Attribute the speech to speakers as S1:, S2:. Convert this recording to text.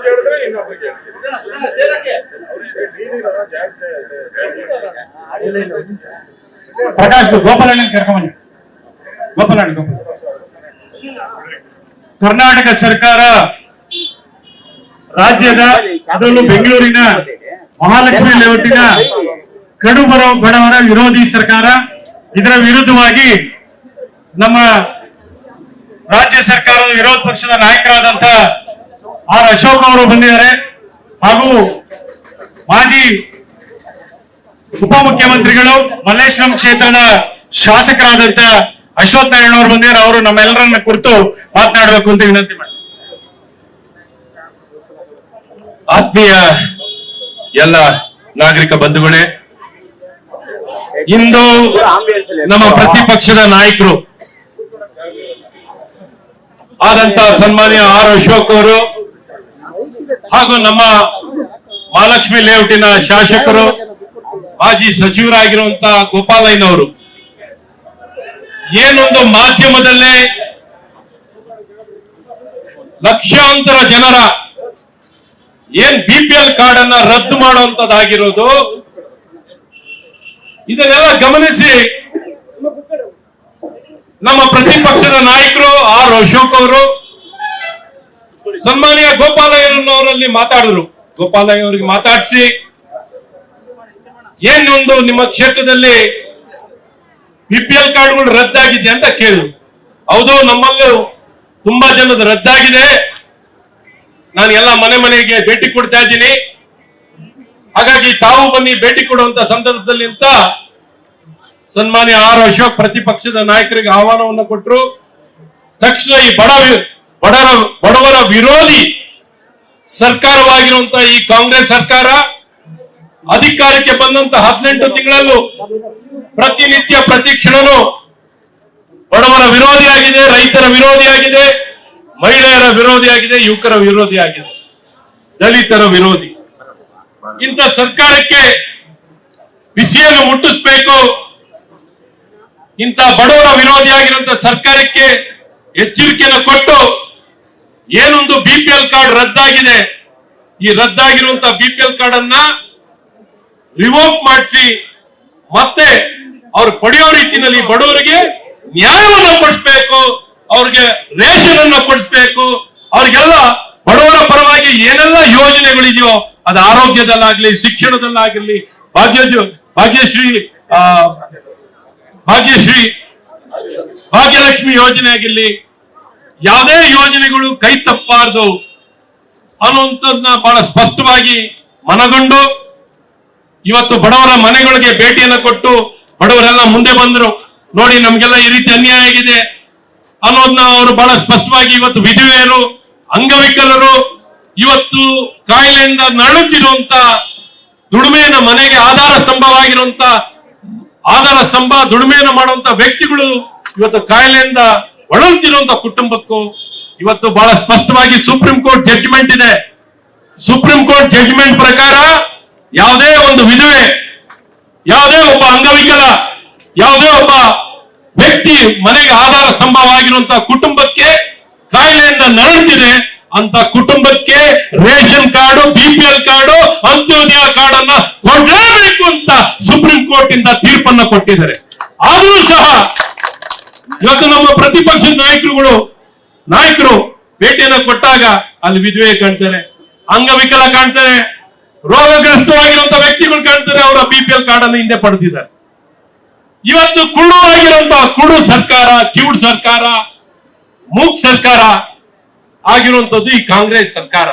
S1: ಕೇಳಿದ್ರೆ ಇನ್ನೊಬ್ರು ಕೇಳ್ತೀವಿ.
S2: ಪ್ರಕಾಶ್ ಗೋಪಾಲಣ್ಣ ಕರ್ಕೊಂಬನ್ನಿ ಗೋಪಾಲಣ್ಣ ಗೋಪಾಲ ಕರ್ನಾಟಕ ಸರ್ಕಾರ ರಾಜ್ಯದ ಅದರಲ್ಲೂ ಬೆಂಗಳೂರಿನ ಮಹಾಲಕ್ಷ್ಮಿ ಲೇಔಟಿನ ಕಡು ಬಡವರ ವಿರೋಧಿ ಸರ್ಕಾರ ಇದರ ವಿರುದ್ಧವಾಗಿ ನಮ್ಮ ರಾಜ್ಯ ಸರ್ಕಾರದ ವಿರೋಧ ಪಕ್ಷದ ನಾಯಕರಾದಂತ ಆರ್ ಅಶೋಕ್ ಅವರು ಬಂದಿದ್ದಾರೆ. ಹಾಗೂ ಮಾಜಿ ಉಪಮುಖ್ಯಮಂತ್ರಿಗಳು ಮಲ್ಲೇಶ್ವರಂ ಕ್ಷೇತ್ರದ ಶಾಸಕರಾದಂತ ಅಶ್ವಥ್ ನಾರಾಯಣ ಅವರು ಬಂದಿದ್ದಾರೆ. ಅವರು ನಮ್ಮೆಲ್ಲರನ್ನ ಕುರಿತು ಮಾತನಾಡಬೇಕು ಅಂತ ವಿನಂತಿ ಮಾಡಿ
S3: ಆತ್ಮೀಯ ಎಲ್ಲ ನಾಗರಿಕ ಬಂಧುಗಳೇ, ಇಂದು ನಮ್ಮ ಪ್ರತಿಪಕ್ಷದ ನಾಯಕರು ಆದಂತ ಸನ್ಮಾನ್ಯ ಆರ್ ಅಶೋಕ್ ಅವರು ಹಾಗೂ ನಮ್ಮ ಮಹಾಲಕ್ಷ್ಮಿ ಲೇಔಟಿನ ಶಾಸಕರು, ಮಾಜಿ ಸಚಿವರಾಗಿರುವಂತ ಗೋಪಾಲಯ್ಯನವರು. ಏನೊಂದು ಮಾಧ್ಯಮದಲ್ಲಿ ಲಕ್ಷಾಂತರ ಜನರ ಏನ್ ಬಿ ಪಿ ಎಲ್ ಕಾರ್ಡ್ ಅನ್ನ ರದ್ದು ಮಾಡುವಂತದ್ದಾಗಿರೋದು, ಇದನ್ನೆಲ್ಲ ಗಮನಿಸಿ ನಮ್ಮ ಪ್ರತಿಪಕ್ಷದ ನಾಯಕರು ಆರ್ ಅಶೋಕ್ ಅವರು ಸನ್ಮಾನ್ಯ ಗೋಪಾಲಯ್ಯನವರಲ್ಲಿ ಮಾತಾಡಿದ್ರು. ಗೋಪಾಲಯ್ಯ ಅವರಿಗೆ ಮಾತಾಡಿಸಿ ಏನೊಂದು ನಿಮ್ಮ ಕ್ಷೇತ್ರದಲ್ಲಿ ಬಿಪಿಎಲ್ ಕಾರ್ಡ್ಗಳು ರದ್ದಾಗಿದೆ ಅಂತ ಕೇಳಿದ್ರು. ಹೌದು, ನಮ್ಮಲ್ಲೂ ತುಂಬಾ ಜನದ ರದ್ದಾಗಿದೆ. ನಾನು ಎಲ್ಲ ಮನೆ ಮನೆಗೆ ಭೇಟಿ ಕೊಡ್ತಾ ಇದ್ದೀನಿ. ಹಾಗಾಗಿ ತಾವು ಬನ್ನಿ ಭೇಟಿ ಕೊಡುವಂತ ಸಂದರ್ಭದಲ್ಲಿ ಅಂತ ಸನ್ಮಾನ್ಯ ಆರ್ ಅಶೋಕ್ ಪ್ರತಿಪಕ್ಷದ ನಾಯಕರಿಗೆ ಆಹ್ವಾನವನ್ನು ಕೊಟ್ಟರು ತಕ್ಷಣ ಈ ಬಡ ಬಡವರ ಬಡವರ ವಿರೋಧಿ ಸರ್ಕಾರವಾಗಿರುವಂತಹ ಈ ಕಾಂಗ್ರೆಸ್ ಸರ್ಕಾರ ಅಧಿಕಾರಕ್ಕೆ ಬಂದಂತ ಹದಿನೆಂಟು ತಿಂಗಳಲ್ಲೂ ಪ್ರತಿನಿತ್ಯ ಪ್ರತಿ ಕ್ಷಣನೂ ಬಡವರ ವಿರೋಧಿಯಾಗಿದೆ ರೈತರ ವಿರೋಧಿಯಾಗಿದೆ ಮಹಿಳೆಯರ ವಿರೋಧಿಯಾಗಿದೆ ಯುವಕರ ವಿರೋಧಿಯಾಗಿದೆ ದಲಿತರ ವಿರೋಧಿ. ಇಂಥ ಸರ್ಕಾರಕ್ಕೆ ಬಿಸಿಯನ್ನು ಮುಟ್ಟಿಸ್ಬೇಕು. ಇಂಥ ಬಡವರ ವಿರೋಧಿಯಾಗಿರುವಂತಹ ಸರ್ಕಾರಕ್ಕೆ ಎಚ್ಚರಿಕೆಯನ್ನು ಕೊಟ್ಟು ಏನೊಂದು ಬಿ ಪಿ ಎಲ್ ಕಾರ್ಡ್ ರದ್ದಾಗಿದೆ, ಈ ರದ್ದಾಗಿರುವಂತಹ ಬಿ ಪಿ ಎಲ್ ಕಾರ್ಡ್ ಅನ್ನ ರಿವೋಕ್ ಮಾಡಿಸಿ, ಮತ್ತೆ ಅವ್ರು ಪಡೆಯೋ ರೀತಿಯಲ್ಲಿ ಬಡವರಿಗೆ ನ್ಯಾಯವನ್ನು ಕೊಡಿಸ್ಬೇಕು, ಅವ್ರಿಗೆ ರೇಷನ್ ಅನ್ನು ಕೊಡಿಸ್ಬೇಕು, ಅವ್ರಿಗೆಲ್ಲ ಬಡವರ ಪರವಾಗಿ ಏನೆಲ್ಲ ಯೋಜನೆಗಳಿದೆಯೋ ಅದು ಆರೋಗ್ಯದಲ್ಲಾಗ್ಲಿ ಶಿಕ್ಷಣದಲ್ಲಾಗಿರ್ಲಿ ಭಾಗ್ಯ ಭಾಗ್ಯಶ್ರೀ ಭಾಗ್ಯಶ್ರೀ, ಭಾಗ್ಯಲಕ್ಷ್ಮಿ ಯೋಜನೆ ಆಗಿರ್ಲಿ ಯಾವುದೇ ಯೋಜನೆಗಳು ಕೈ ತಪ್ಪಬಾರದು ಅನ್ನುವಂಥದ್ದನ್ನ ಬಹಳ ಸ್ಪಷ್ಟವಾಗಿ ಮನಗೊಂಡು ಇವತ್ತು ಬಡವರ ಮನೆಗಳಿಗೆ ಭೇಟಿಯನ್ನು ಕೊಟ್ಟು ಬಡವರೆಲ್ಲ ಮುಂದೆ ಬಂದ್ರು. ನೋಡಿ, ನಮ್ಗೆಲ್ಲ ಈ ರೀತಿ ಅನ್ಯಾಯ ಆಗಿದೆ ಅನ್ನೋದನ್ನ ಅವರು ಬಹಳ ಸ್ಪಷ್ಟವಾಗಿ ಇವತ್ತು ವಿಧವೆಯರು, ಅಂಗವಿಕಲರು ಇವತ್ತು ಕಾಯಿಲೆಯಿಂದ ನರಳುತ್ತಿರುವಂತ ದುಡಿಮೆಯನ್ನ ಮನೆಗೆ ಆಧಾರ ಸ್ತಂಭವಾಗಿರುವಂತ, ಆಧಾರ ಸ್ತಂಭ ದುಡಿಮೆಯನ್ನು ಮಾಡುವಂತ ವ್ಯಕ್ತಿಗಳು ಇವತ್ತು ಕಾಯಿಲೆಯಿಂದ ಬಳಲ್ತಿರುವಂತ ಕುಟುಂಬಕ್ಕೂ ಇವತ್ತು ಬಹಳ ಸ್ಪಷ್ಟವಾಗಿ ಸುಪ್ರೀಂ ಕೋರ್ಟ್ ಜಡ್ಜ್ಮೆಂಟ್ ಇದೆ. ಸುಪ್ರೀಂ ಕೋರ್ಟ್ ಜಡ್ಜ್ಮೆಂಟ್ ಪ್ರಕಾರ ಯಾವುದೇ ಒಂದು ವಿಧವೆ ಯಾವುದೇ ಒಬ್ಬ ಅಂಗವಿಕಲ, ಯಾವುದೇ ಒಬ್ಬ ವ್ಯಕ್ತಿ ಮನೆಗೆ ಆಧಾರ ಸ್ತಂಭವಾಗಿರುವಂತಹ ಕುಟುಂಬಕ್ಕೆ ಕಾಯಿಲೆಯಿಂದ ನರಳುತ್ತಿದೆ ಅಂತ ಕುಟುಂಬಕ್ಕೆ ration card BPL card, Antyodaya card ಅನ್ನ ಕೊಡಲೇಬೇಕು ಅಂತ ಸುಪ್ರೀಂ ಕೋರ್ಟ್ ಇಂದ ತೀರ್ಪನ್ನ ಕೊಟ್ಟಿದ್ದಾರೆ. ಆದರೂ ಸಹ ಇವತ್ತು ನಮ್ಮ ಪ್ರತಿಪಕ್ಷದ ನಾಯಕರುಗಳು, ನಾಯಕರು ಭೇಟಿಯನ್ನು ಕೊಟ್ಟಾಗ ಅಲ್ಲಿ ವಿಧವೆ ಕಾಣ್ತಾರೆ, ಅಂಗವಿಕಲ ಕಾಣ್ತಾರೆ, ರೋಗಗ್ರಸ್ತವಾಗಿರುವಂತ ವ್ಯಕ್ತಿಗಳು ಕಾಣ್ತಾರೆ, ಅವರ ಬಿ ಪಿ ಎಲ್ ಕಾರ್ಡ್ ಅನ್ನು ಹಿಂದೆ ಪಡೆದಿದ್ದಾರೆ. ಇವತ್ತು ಕುಡು ಆಗಿರುವಂತಹ ಕುಡು ಸರ್ಕಾರ, ಕಿವುಡ್ ಸರ್ಕಾರ, ಮೂಕ್ ಸರ್ಕಾರ ಆಗಿರುವಂತದ್ದು ಈ ಕಾಂಗ್ರೆಸ್ ಸರ್ಕಾರ.